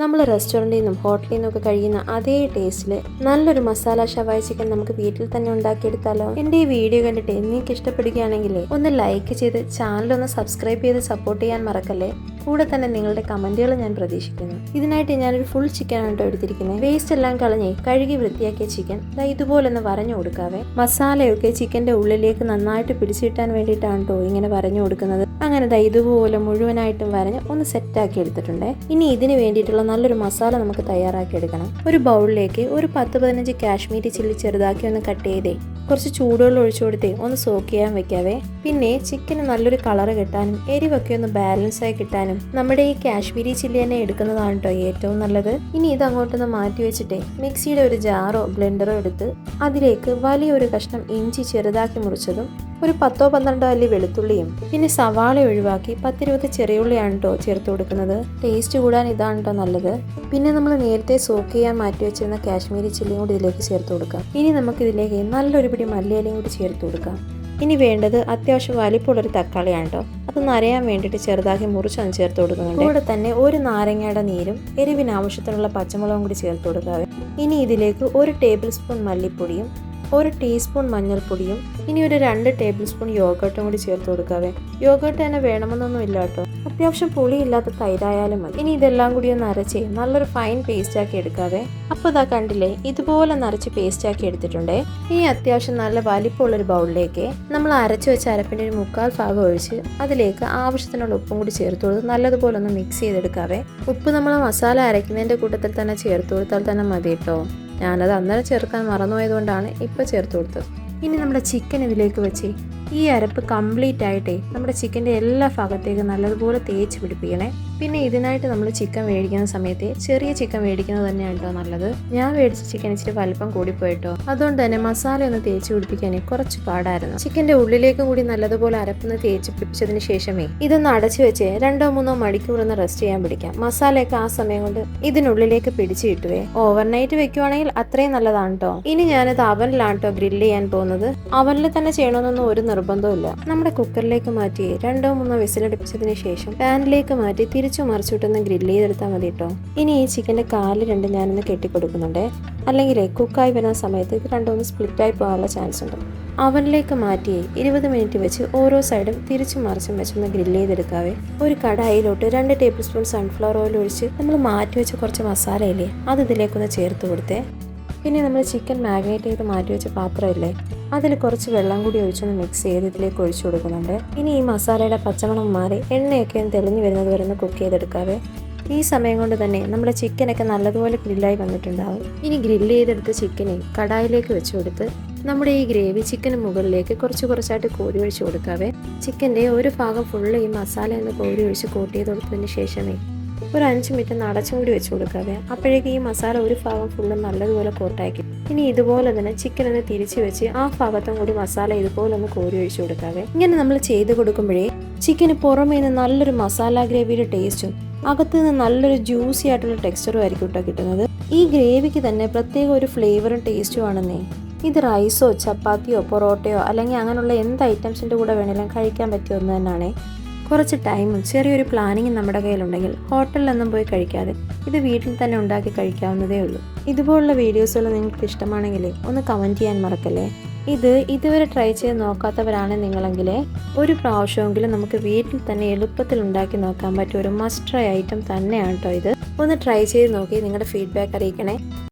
നമ്മൾ റെസ്റ്റോറന്റിൽ നിന്നും ഹോട്ടലിൽ നിന്നൊക്കെ കഴിയുന്ന അതേ ടേസ്റ്റിൽ നല്ലൊരു മസാല ഷവായ ചിക്കൻ നമുക്ക് വീട്ടിൽ തന്നെ ഉണ്ടാക്കിയെടുത്താലോ? എന്റെ ഈ വീഡിയോ കണ്ടിട്ട് നിങ്ങൾക്ക് ഇഷ്ടപ്പെടുകയാണെങ്കിൽ ഒന്ന് ലൈക്ക് ചെയ്ത് ചാനൽ ഒന്ന് സബ്സ്ക്രൈബ് ചെയ്ത് സപ്പോർട്ട് ചെയ്യാൻ മറക്കല്ലേ? കൂടെ തന്നെ നിങ്ങളുടെ കമന്റുകൾ ഞാൻ പ്രതീക്ഷിക്കുന്നു. ഇതിനായിട്ട് ഞാനൊരു ഫുൾ ചിക്കൻ കേട്ടോ എടുത്തിരിക്കുന്നത് വേസ്റ്റ് എല്ലാം കളഞ്ഞ് കഴുകി വൃത്തിയാക്കിയ ചിക്കൻ ദാ ഇതുപോലെ ഒന്ന് വരഞ്ഞു കൊടുക്കാവേ. മസാലയൊക്കെ ചിക്കന്റെ ഉള്ളിലേക്ക് നന്നായിട്ട് പിടിച്ചിട്ടാൻ വേണ്ടിയിട്ടാണ് കേട്ടോ ഇങ്ങനെ വരഞ്ഞു കൊടുക്കുന്നത്. അങ്ങനെ ദാ ഇതുപോലെ മുഴുവനായിട്ടും വരഞ്ഞ് ഒന്ന് സെറ്റാക്കി എടുത്തിട്ടുണ്ട്. ഇനി ഇതിന് വേണ്ടിയിട്ടുള്ള നല്ലൊരു മസാല നമുക്ക് തയ്യാറാക്കി എടുക്കണം ഒരു ബൗളിലേക്ക് ഒരു പത്ത് പതിനഞ്ച് കാശ്മീരി ചില്ലി ചെറുതാക്കി ഒന്ന് കട്ട് ചെയ്തേ. കുറച്ച് ചൂടുവെള്ളം ഒഴിച്ചു കൊടുത്തേ. ഒന്ന് സോക്ക് ചെയ്യാൻ വെക്കാവേ. പിന്നെ ചിക്കന് നല്ലൊരു കളർ കിട്ടാനും എരിവൊക്കെ ഒന്ന് ബാലൻസ് ആയി കിട്ടാനും നമ്മുടെ ഈ കാശ്മീരി ചില്ലി തന്നെ എടുക്കുന്നതാണ് കേട്ടോ ഏറ്റവും നല്ലത്. ഇനി ഇത് അങ്ങോട്ടൊന്ന് മാറ്റി വെച്ചിട്ടേ മിക്സിയുടെ ഒരു ജാറോ ബ്ലെൻഡറോ എടുത്ത് അതിലേക്ക് വലിയൊരു കഷ്ണം ഇഞ്ചി ചെറുതാക്കി മുറിച്ചതും ഒരു പത്തോ പന്ത്രണ്ടോ അല്ലി വെളുത്തുള്ളിയും പിന്നെ സവാള ഒഴിവാക്കി പത്തിരുപത് ചെറിയുള്ളിയാണ് കേട്ടോ ചേർത്ത് കൊടുക്കുന്നത്. ടേസ്റ്റ് കൂടാൻ ഇതാണ് കേട്ടോ നല്ലത്. പിന്നെ നമ്മൾ നേരത്തെ സോക്ക് ചെയ്യാൻ മാറ്റി വെച്ചിരുന്ന കാശ്മീരി ചില്ലിയും കൂടി ഇതിലേക്ക് ചേർത്ത് കൊടുക്കാം. ഇനി നമുക്ക് ഇതിലേക്ക് നല്ലൊരു പിടി മല്ലിയിലയും കൂടി ചേർത്ത് കൊടുക്കാം. ഇനി വേണ്ടത് അത്യാവശ്യം വലിപ്പമുള്ളൊരു തക്കാളിയാണ് കേട്ടോ അത് നരയാൻ വേണ്ടിയിട്ട് ചെറുതാക്കി മുറിച്ചൊന്ന് ചേർത്ത് കൊടുക്കുന്നുണ്ട്. കൂടെ തന്നെ ഒരു നാരങ്ങയുടെ നീരും എരിവിന് ആവശ്യത്തിനുള്ള പച്ചമുളകും കൂടി ചേർത്ത് കൊടുക്കാവേ. ഇനി ഇതിലേക്ക് ഒരു ടേബിൾ സ്പൂൺ മല്ലിപ്പൊടിയും ഒരു ടീസ്പൂൺ മഞ്ഞൾപ്പൊടിയും ഇനി ഒരു രണ്ട് ടേബിൾ സ്പൂൺ യോഗട്ടും കൂടി ചേർത്ത് കൊടുക്കാവേ. യോഗട്ട് തന്നെ വേണമെന്നൊന്നും ഇല്ല കേട്ടോ. അത്യാവശ്യം പുളിയില്ലാത്ത തൈരായാലും മതി. ഇനി ഇതെല്ലാം കൂടി ഒന്ന് അരച്ച് നല്ലൊരു ഫൈൻ പേസ്റ്റ് ആക്കി എടുക്കാവേ. അപ്പോൾ ഇതാ കണ്ടില്ലേ ഇതുപോലെ നരച്ച് പേസ്റ്റ് ആക്കി എടുത്തിട്ടുണ്ടേ. ഇനി അത്യാവശ്യം നല്ല വലിപ്പമുള്ളൊരു ബൗളിലേക്ക് നമ്മൾ അരച്ചു വെച്ച അരപ്പിന്റെ ഒരു മുക്കാൽ ഭാഗം ഒഴിച്ച് അതിലേക്ക് ആവശ്യത്തിനുള്ള ഉപ്പും കൂടി ചേർത്ത് കൊടുത്ത് നല്ലതുപോലെ ഒന്ന് മിക്സ് ചെയ്തെടുക്കാവേ. ഉപ്പ് നമ്മൾ മസാല അരയ്ക്കുന്നതിന്റെ കൂട്ടത്തിൽ തന്നെ ചേർത്ത് കൊടുത്താൽ തന്നെ മതി കേട്ടോ. ഞാനത് അന്നേരം ചേർക്കാൻ മറന്നുപോയതുകൊണ്ടാണ് ഇപ്പോൾ ചേർത്ത് കൊടുത്തത്. ഇനി നമ്മുടെ ചിക്കൻ ഇതിലേക്ക് വെച്ച് ഈ അരപ്പ് കംപ്ലീറ്റ് ആയിട്ടേ നമ്മുടെ ചിക്കന്റെ എല്ലാ ഭാഗത്തേക്കും നല്ലതുപോലെ തേച്ച് പിടിപ്പിക്കണേ. പിന്നെ ഇതിനായിട്ട് നമ്മൾ ചിക്കൻ മേടിക്കുന്ന സമയത്ത് ചെറിയ ചിക്കൻ മേടിക്കുന്നത് തന്നെയാണ് കേട്ടോ നല്ലത്. ഞാൻ മേടിച്ച ചിക്കൻ ഇച്ചിരി വലിപ്പം കൂടിപ്പോയിട്ടോ. അതുകൊണ്ട് തന്നെ മസാല ഒന്ന് തേച്ച് പിടിപ്പിക്കാൻ കുറച്ച് പാടായിരുന്നു. ചിക്കന്റെ ഉള്ളിലേക്കും കൂടി നല്ലതുപോലെ അരപ്പൊന്ന് തേച്ച് പിടിപ്പിച്ചതിന് ശേഷമേ ഇതൊന്ന് അടച്ചു വെച്ച് രണ്ടോ മൂന്നോ മണിക്കൂർ ഒന്ന് റെസ്റ്റ് ചെയ്യാൻ പിടിക്കാം. മസാലയൊക്കെ ആ സമയം കൊണ്ട് ഇതിനുള്ളിലേക്ക് പിടിച്ചു കിട്ടുവേ. ഓവർനൈറ്റ് വെക്കുവാണെങ്കിൽ അത്രയും നല്ലതാണ് കേട്ടോ ഇനി ഞാനിത് അവനിലാണ് കേട്ടോ ഗ്രില്ല് ചെയ്യാൻ പോകുന്നത്. അവനിൽ തന്നെ ചെയ്യണമെന്നൊന്നും ഒരു നിർബന്ധമില്ല നമ്മുടെ കുക്കറിലേക്ക് മാറ്റി രണ്ടോ മൂന്നോ വിസിലടിപ്പിച്ചതിന് ശേഷം പാനിലേക്ക് മാറ്റി തിരിച്ചു മറിച്ചിട്ടൊന്ന് ഗ്രില്ല് ചെയ്തെടുത്താൽ മതി കേട്ടോ ഇനി ഈ ചിക്കന്റെ കാൽ രണ്ട് ഞാനൊന്ന് കെട്ടിക്കൊടുക്കുന്നുണ്ട്. അല്ലെങ്കിൽ കുക്കായി വരുന്ന സമയത്ത് ഇത് രണ്ടൊന്ന് സ്പ്ലിറ്റായി പോകാനുള്ള ചാൻസ് ഉണ്ട്. അവനിലേക്ക് മാറ്റി ഇരുപത് മിനിറ്റ് വെച്ച് ഓരോ സൈഡും തിരിച്ചും മറിച്ചും വെച്ചൊന്ന് ഗ്രില്ല് ചെയ്തെടുക്കാവേ. ഒരു കടായിലോട്ട് രണ്ട് ടേബിൾ സ്പൂൺ സൺഫ്ലവർ ഓയിൽ ഒഴിച്ച് നമ്മൾ മാറ്റി വെച്ച കുറച്ച് മസാലയില്ലേ അത് ഇതിലേക്കൊന്ന് ചേർത്ത് കൊടുത്തേ. പിന്നെ നമ്മൾ ചിക്കൻ മാഗ്നേറ്റ് ചെയ്ത് മാറ്റി വെച്ച പാത്രമല്ലേ അതിൽ കുറച്ച് വെള്ളം കൂടി ഒഴിച്ചൊന്ന് മിക്സ് ചെയ്ത് ഇതിലേക്ക് ഒഴിച്ചു കൊടുക്കുന്നുണ്ട്. ഇനി ഈ മസാലയുടെ പച്ചമണം മാറി എണ്ണയൊക്കെ ഒന്ന് തെളിഞ്ഞു വരുന്നത് വരെ ഒന്ന് കുക്ക് ചെയ്തെടുക്കാവേ. ഈ സമയം കൊണ്ട് തന്നെ നമ്മുടെ ചിക്കനൊക്കെ നല്ലതുപോലെ ഗ്രില്ലായി വന്നിട്ടുണ്ടാവും. ഇനി ഗ്രില്ല് ചെയ്തെടുത്ത ചിക്കനെ കടായിലേക്ക് വെച്ച് കൊടുത്ത് നമ്മുടെ ഈ ഗ്രേവി ചിക്കന് മുകളിലേക്ക് കുറച്ച് കുറച്ചായിട്ട് കോരി ഒഴിച്ച് കൊടുക്കാവേ. ചിക്കന്റെ ഒരു ഭാഗം ഫുള്ള് ഈ മസാല ഒന്ന് കോരി ഒഴിച്ച് കോട്ട് ചെയ്ത് കൊടുത്തതിന് ശേഷമേ ഒരു അഞ്ച് മിനിറ്റ് ഒന്ന് അടച്ചും കൂടി വെച്ച് കൊടുക്കാവേ അപ്പോഴേക്ക് ഈ മസാല ഒരു ഭാഗം ഫുള്ള് നല്ലതുപോലെ കോട്ടാക്കി ഇനി ഇതുപോലെ തന്നെ ചിക്കൻ ഒന്ന് തിരിച്ചു വെച്ച് ആ ഭാഗത്തും കൂടി മസാല ഇതുപോലെ ഒന്ന് കോരി ഒഴിച്ചു കൊടുക്കാവേ. ഇങ്ങനെ നമ്മൾ ചെയ്ത് കൊടുക്കുമ്പോഴേ ചിക്കന് പുറമേ നിന്ന് നല്ലൊരു മസാല ഗ്രേവിയുടെ ടേസ്റ്റും അകത്ത് നിന്ന് നല്ലൊരു ജ്യൂസി ആയിട്ടുള്ള ടെക്സ്ചറും ആയിരിക്കും കേട്ടോ കിട്ടുന്നത്. ഈ ഗ്രേവിക്ക് തന്നെ പ്രത്യേക ഒരു ഫ്ലേവറും ടേസ്റ്റും ആണെന്നേ. ഇത് റൈസോ ചപ്പാത്തിയോ പൊറോട്ടയോ അല്ലെങ്കിൽ അങ്ങനെയുള്ള എന്ത് ഐറ്റംസിന്റെ കൂടെ വേണമെങ്കിലും കഴിക്കാൻ പറ്റിയ ഒന്ന് തന്നെയാണേ കുറച്ച് ടൈമും ചെറിയൊരു പ്ലാനിങ്ങും നമ്മുടെ കയ്യിലുണ്ടെങ്കിൽ ഹോട്ടലിലൊന്നും പോയി കഴിക്കാതെ ഇത് വീട്ടിൽ തന്നെ ഉണ്ടാക്കി കഴിക്കാവുന്നതേ ഉള്ളൂ. ഇതുപോലുള്ള വീഡിയോസുകൾ നിങ്ങൾക്ക് ഇഷ്ടമാണെങ്കിൽ ഒന്ന് കമന്റ് ചെയ്യാൻ മറക്കല്ലേ? ഇത് ഇതുവരെ ട്രൈ ചെയ്ത് നോക്കാത്തവരാണ് നിങ്ങളെങ്കിൽ ഒരു പ്രാവശ്യമെങ്കിലും നമുക്ക് വീട്ടിൽ തന്നെ എളുപ്പത്തിൽ ഉണ്ടാക്കി നോക്കാൻ പറ്റിയ ഒരു മസ്റ്റ് ട്രൈ ഐറ്റം തന്നെയാണ് കേട്ടോ ഇത്. ഒന്ന് ട്രൈ ചെയ്ത് നോക്കി നിങ്ങളുടെ ഫീഡ്ബാക്ക് അറിയിക്കണേ.